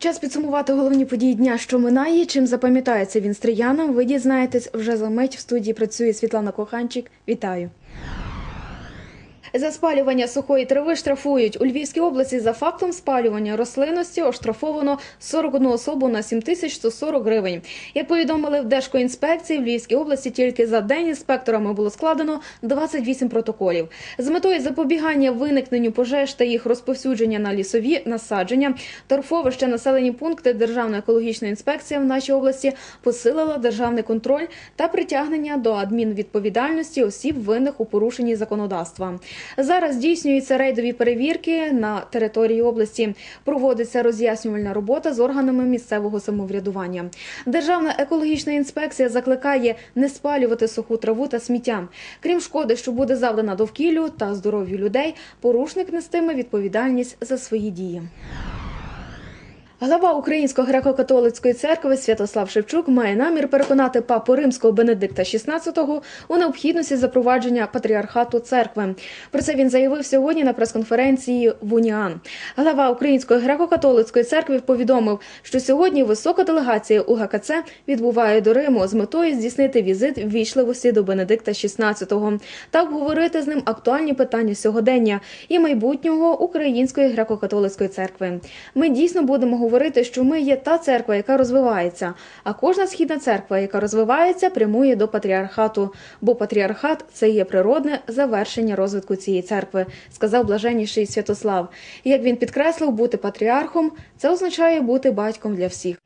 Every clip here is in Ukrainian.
Час підсумувати головні події дня, що минає. Чим запам'ятається він стріянам, ви дізнаєтесь вже за мить. В студії працює Світлана Коханчик. Вітаю. За спалювання сухої трави штрафують у Львівській області за фактом спалювання рослинності оштрафовано 41 особу на 7140 гривень. Як повідомили в Держкоінспекції, в Львівській області тільки за день інспекторами було складено 28 протоколів. З метою запобігання виникненню пожеж та їх розповсюдження на лісові насадження, торфовище, населені пункти Державна екологічна інспекція в нашій області посилила державний контроль та притягнення до адмінвідповідальності осіб винних у порушенні законодавства. Зараз здійснюються рейдові перевірки на території області. Проводиться роз'яснювальна робота з органами місцевого самоврядування. Державна екологічна інспекція закликає не спалювати суху траву та сміття. Крім шкоди, що буде завдана довкіллю та здоров'ю людей, порушник нестиме відповідальність за свої дії. Глава Української греко-католицької церкви Святослав Шевчук має намір переконати папу римського Бенедикта XVI у необхідності запровадження патріархату церкви. Про це він заявив сьогодні на прес-конференції в Уніан. Глава Української греко-католицької церкви повідомив, що сьогодні висока делегація УГКЦ відбуває до Риму з метою здійснити візит ввічливості до Бенедикта XVI та обговорити з ним актуальні питання сьогодення і майбутнього Української греко-католицької церкви. Ми дійсно будемо говорити, що ми є та церква, яка розвивається, а кожна східна церква, яка розвивається, прямує до патріархату. Бо патріархат це є природне завершення розвитку цієї церкви, сказав блаженніший Святослав. Як він підкреслив, бути патріархом це означає бути батьком для всіх.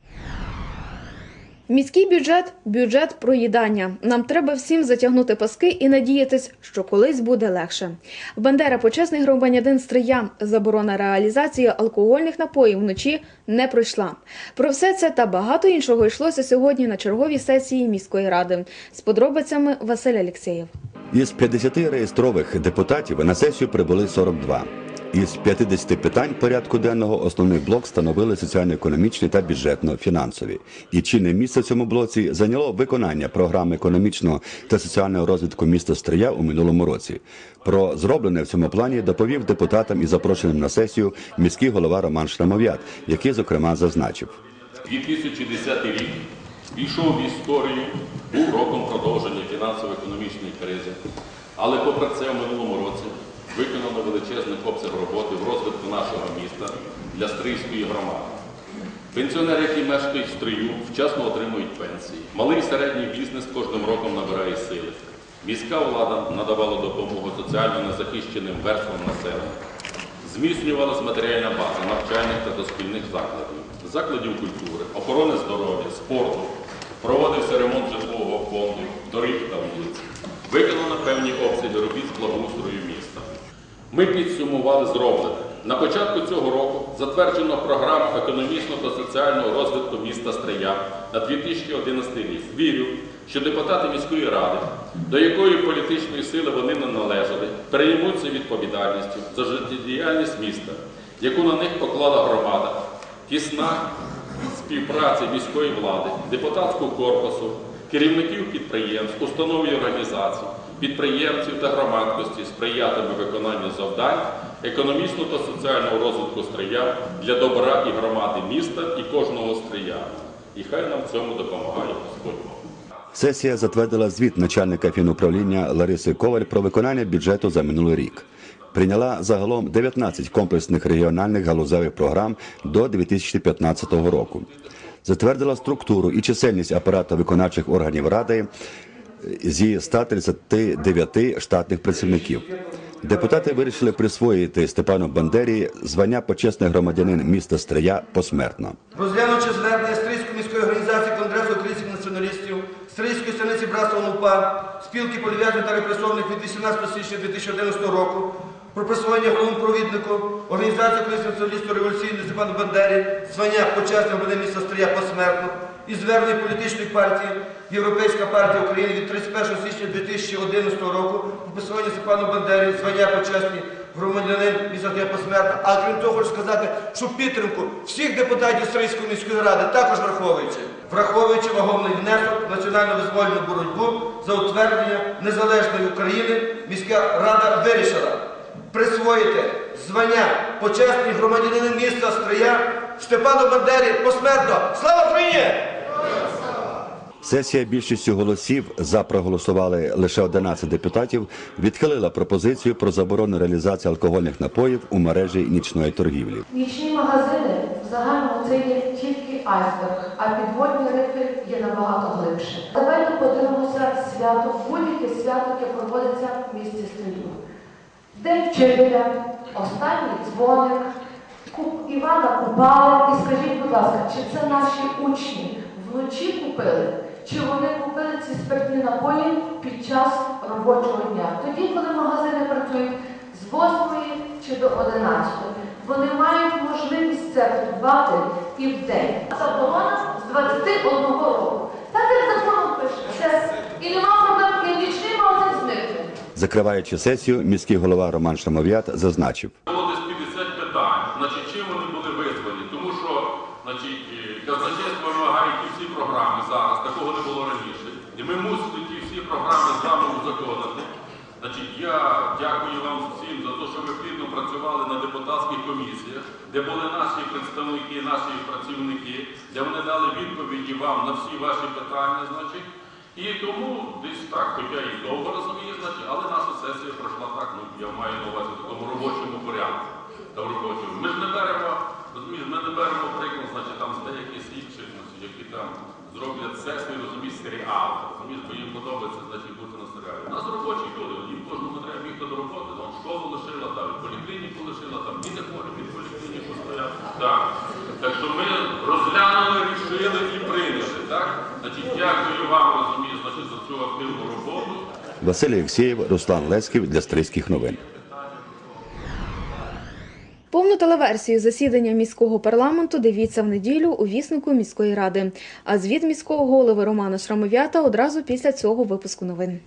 Міський бюджет бюджет проїдання. Нам треба всім затягнути паски і надіятись, що колись буде легше. Бандера почесний громадянин Стрия. Заборона реалізації алкогольних напоїв вночі не пройшла. Про все це та багато іншого йшлося сьогодні на черговій сесії міської ради. З подробицями Василь Алєксєєв. Із 50 реєстрових депутатів на сесію прибули 42. Із 50 питань порядку денного основний блок становили соціально-економічні та бюджетно-фінансові. І чинне місце в цьому блоці зайняло виконання програми економічного та соціального розвитку міста Стрия у минулому році. Про зроблене в цьому плані доповів депутатам і запрошеним на сесію міський голова Роман Штамов'ят, який зокрема зазначив. 2010 рік війшов в історію, був роком продовження фінансово-економічної кризи. Але попри це в минулому році виконано величезний обсяг роботи в розвитку нашого міста для Стрийської громади. Пенсіонери, які мешкають в Стрию, вчасно отримують пенсії. Малий і середній бізнес кожним роком набирає сили. Міська влада надавала допомогу соціально незахищеним верствам населення. Зміцнювалась матеріальна база навчальних та дошкільних закладів, закладів культури, охорони здоров'я, спорту, проводився ремонт житлового фонду, доріг та вулиць. Виконано певні обсяги робіт з благоустрою міста. Ми підсумували зроблене. На початку цього року затверджено програму економічного та соціального розвитку міста Стрия на 2011 рік. Вірю, що депутати міської ради, до якої політичної сили вони не належали, переймуться відповідальністю за життєдіяльність міста, яку на них поклала громада, тісна співпраці міської влади, депутатського корпусу, керівників підприємств, установ і організацій, підприємців та громадськості сприятиме виконанню завдань економічного та соціального розвитку стрия для добра і громади міста і кожного стрия. І хай нам в цьому допомагає Господь. Сесія затвердила звіт начальника фінуправління Лариси Коваль про виконання бюджету за минулий рік. Прийняла загалом 19 комплексних регіональних галузевих програм до 2015 року. Затвердила структуру і чисельність апарату виконавчих органів ради зі 139 штатних працівників. Депутати вирішили присвоїти Степану Бандері звання почесний громадянин міста Стрия посмертно. Розглянувши звернення Стрийської міської організації Конгресу українських націоналістів, Стрийської станиці братства УНУПА, спілки полів'язнів та репресованих від 18 січня 2011 року про присвоєння головному провіднику Організації українських націоналістів революційної Степану Бандері звання почесного громадянина міста Стрия посмертно і звернення політичної партії Європейська партія України від 31 січня 2011 року про присвоєння Степану Бандері звання почесний громадянин міста посмертно. А крім того, хочу сказати, що підтримку всіх депутатів Стрийської міської ради також враховуючи, враховуючи вагомий внесок в національно-визвольну боротьбу за утвердження незалежної України, міська рада вирішила присвоїти звання почесний громадянин міста Стрия Степану Бандері посмертно. Слава Україні! Сесія більшістю голосів за проголосували лише 11 депутатів. Відхилила пропозицію про заборону реалізації алкогольних напоїв у мережі нічної торгівлі. Нічні магазини в загальному це є тільки айсберг, а підводні рифи є набагато глибше. Давайте подивимося свято, будь-яке свято, яке проводиться в місті Стрію. День вчителя, останній дзвоник, Івана Купали. І скажіть, будь ласка, чи це наші учні вночі купили, чи вони купили ці спиртні напої під час робочого дня? Тоді, коли магазини працюють з 8 чи до 11. Вони мають можливість це придбати і в день. Заборона з 21 року. Так як законом пише. І нема проблем, і нічний магазин зникне. Закриваючи сесію, міський голова Роман Шамов'ят зазначив. Було десь 50 питань, значить, чим вони були визвані? Тому що значить, е, казначейство вимагає ті всі програми зараз, такого не було раніше. І ми мусимо ті всі програми з вами узаконити. Значить, я дякую вам всім за те, що ви плідно працювали на депутатських комісіях, де були наші представники, наші працівники, де вони дали відповіді вам на всі ваші питання, значить. І тому десь так, хоча і довго розуміє, значить, але наша сесія пройшла так, ну я маю на увазі в такому робочому порядку. Робочому. Ми ж не беремо, розумієш, ми не беремо приклад, значить, там з деяких інших, які там зроблять сесію, розумієш, серіал. Розумієш, бо їм подобається, значить, бути на серіалі. У нас робочі люди, бігти до роботи, там школу лишила, там поліклініку лишила, там діти хворі під поліклініку стоять. Так. Так що ми розглянули, рішили і прийняли. Так? Значить, дякую вам, розумієш, значить, за цю активну роботу. Василь Олексєєв, Руслан Лецьків для Стрийських новин. Повну телеверсію засідання міського парламенту дивіться в неділю у віснику міської ради. А звіт міського голови Романа Шрамов'ята одразу після цього випуску новин.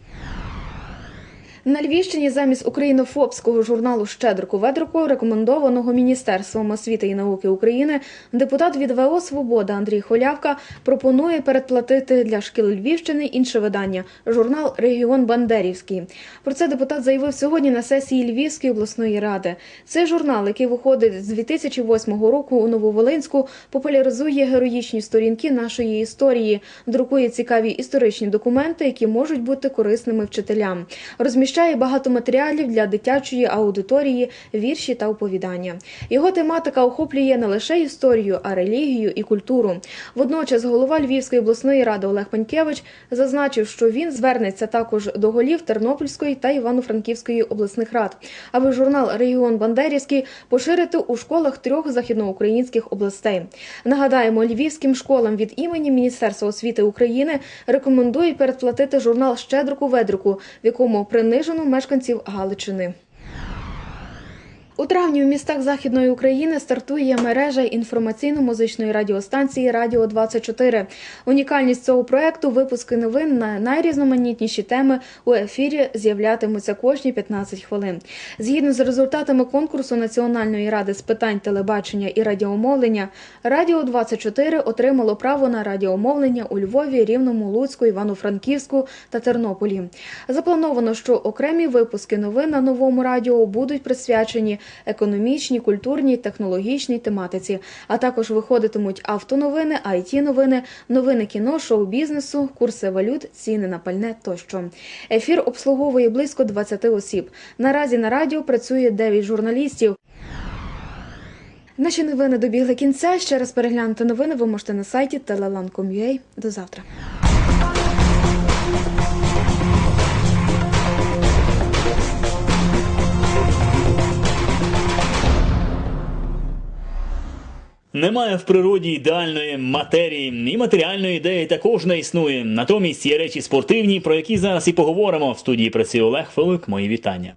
На Львівщині замість українофобського журналу Щедрику Ведрику, рекомендованого Міністерством освіти і науки України, депутат від ВО Свобода Андрій Холявка пропонує передплатити для шкіл Львівщини інше видання журнал Регіон Бандерівський. Про це депутат заявив сьогодні на сесії Львівської обласної ради. Цей журнал, який виходить з 2008 року у Нововолинську, популяризує героїчні сторінки нашої історії, друкує цікаві історичні документи, які можуть бути корисними вчителям. Розміщає багато матеріалів для дитячої аудиторії, вірші та оповідання. Його тематика охоплює не лише історію, а релігію і культуру. Водночас голова Львівської обласної ради Олег Панькевич зазначив, що він звернеться також до голів Тернопільської та Івано-Франківської обласних рад, аби журнал Регіон Бандерівський поширити у школах трьох західноукраїнських областей. Нагадаємо, львівським школам від імені Міністерства освіти України рекомендують передплатити журнал Щедрику Ведрику, в якому принижено мешканців Галичини. У травні у містах Західної України стартує мережа інформаційно-музичної радіостанції Радіо 24 Унікальність цього проекту випуски новин на найрізноманітніші теми у ефірі з'являтимуться кожні 15 хвилин. Згідно з результатами конкурсу Національної ради з питань телебачення і радіомовлення, Радіо 24 отримало право на радіомовлення у Львові, Рівному, Луцьку, Івано-Франківську та Тернополі. Заплановано, що окремі випуски новин на новому радіо будуть присвячені економічній, культурній, технологічній тематиці, а також виходитимуть автоновини, it новини, новини кіно, шоу-бізнесу, курси валют, ціни на пальне тощо. Ефір обслуговує близько 20 осіб. Наразі на радіо працює 9 журналістів. Наші новини добігли кінця. Ще раз переглянути новини ви можете на сайті telelan.com.ua. До завтра. Немає в природі ідеальної матерії, і матеріальної ідеї також не існує. Натомість є речі спортивні, про які зараз і поговоримо. В студії працює Олег Филик. Мої вітання.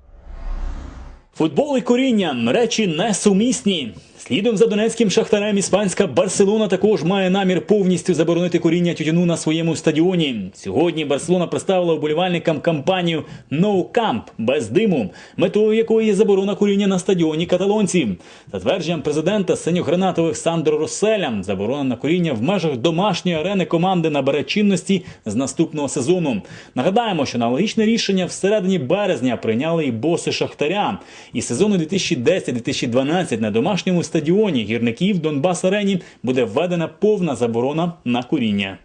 Футбол і коріння речі несумісні. Слідом за донецьким шахтарем іспанська Барселона також має намір повністю заборонити коріння тютюну на своєму стадіоні. Сьогодні Барселона представила вболівальникам кампанію «No Camp» без диму, метою якої є заборона коріння на стадіоні каталонців. За твердженням президента синьогранатових Сандро Росселя, заборона на коріння в межах домашньої арени команди набере чинності з наступного сезону. Нагадаємо, що аналогічне рішення всередині березня прийняли і боси Шахтаря. І сезону 2010-2012 на домашньому стадіоні стадіоні гірників Донбас Арені буде введена повна заборона на куріння.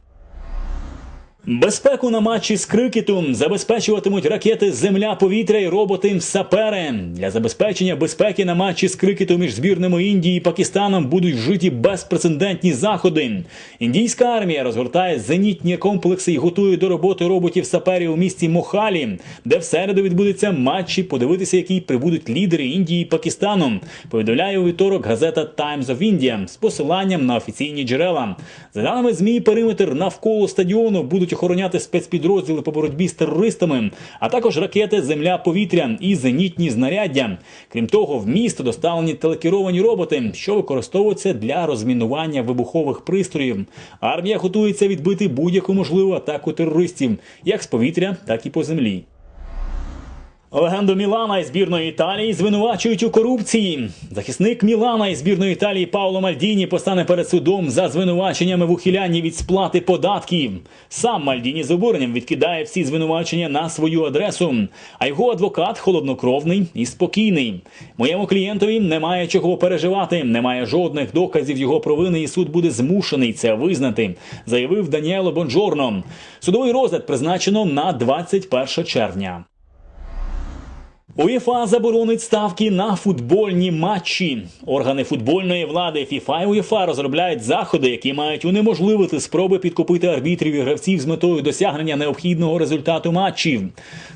Безпеку на матчі з крикетом забезпечуватимуть ракети Земля, повітря і роботи сапери. Для забезпечення безпеки на матчі з крикету між збірними Індії і Пакистаном будуть вжиті безпрецедентні заходи. Індійська армія розгортає зенітні комплекси і готує до роботи роботів саперів у місті Мохалі, де в середу відбудеться матчі, подивитися, які прибудуть лідери Індії і Пакистану. Повідомляє у вівторок газета Times of India з посиланням на офіційні джерела. За даними ЗМІ, периметр навколо стадіону будуть охороняти спецпідрозділи по боротьбі з терористами, а також ракети Земля-повітря і зенітні знаряддя. Крім того, в місто доставлені телекеровані роботи, що використовуються для розмінування вибухових пристроїв. Армія готується відбити будь-яку можливу атаку терористів, як з повітря, так і по землі. Легенду Мілана і збірної Італії звинувачують у корупції. Захисник Мілана і збірної Італії Пауло Мальдіні постане перед судом за звинуваченнями в ухилянні від сплати податків. Сам Мальдіні з обуренням відкидає всі звинувачення на свою адресу. А його адвокат холоднокровний і спокійний. Моєму клієнтові немає чого переживати, немає жодних доказів його провини, і суд буде змушений це визнати, заявив Даніело Бонджорно. Судовий розгляд призначено на 21 червня. УЄФА заборонить ставки на футбольні матчі. Органи футбольної влади ФІФА і УЄФА розробляють заходи, які мають унеможливити спроби підкупити арбітрів і гравців з метою досягнення необхідного результату матчів.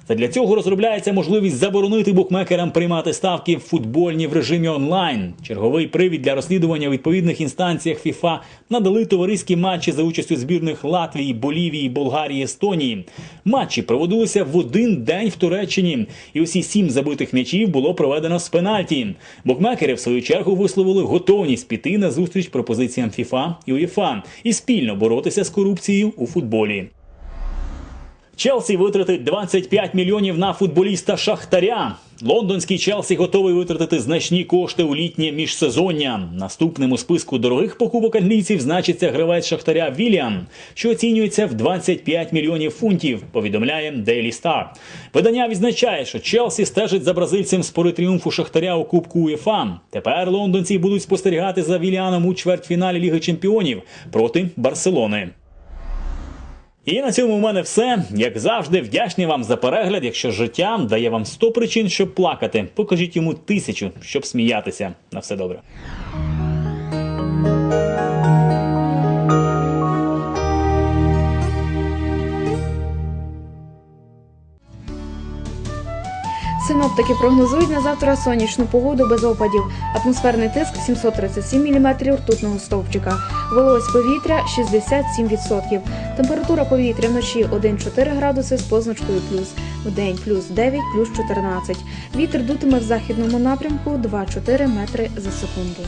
Та для цього розробляється можливість заборонити букмекерам приймати ставки в футбольні в режимі онлайн. Черговий привід для розслідування у відповідних інстанціях ФІФА надали товариські матчі за участю збірних Латвії, Болівії, Болгарії, Естонії. Матчі проводилися в один день в Туреччині, і усі сім забитих м'ячів було проведено з пенальті. Букмекери, в свою чергу, висловили готовність піти на зустріч пропозиціям ФІФА і УЄФА і спільно боротися з корупцією у футболі. Челсі витратить 25 мільйонів на футболіста Шахтаря. Лондонський Челсі готовий витратити значні кошти у літнє міжсезоння. Наступним у списку дорогих покупок англійців значиться гравець Шахтаря Вільям, що оцінюється в 25 мільйонів фунтів. Повідомляє Daily Star. Видання відзначає, що Челсі стежить за бразильцем з пори тріумфу Шахтаря у Кубку УЄФА. Тепер лондонці будуть спостерігати за Вільяном у чвертьфіналі Ліги Чемпіонів проти Барселони. І на цьому у мене все. Як завжди, вдячний вам за перегляд. Якщо життя дає вам 100 причин, щоб плакати, покажіть йому тисячу, щоб сміятися. На все добре. Синоптики прогнозують на завтра сонячну погоду без опадів. Атмосферний тиск 737 мм ртутного стовпчика. Вологість повітря 67%. Температура повітря вночі 1-4 градуси з позначкою плюс. Вдень плюс 9, плюс 14. Вітер дутиме в західному напрямку 2-4 метри за секунду.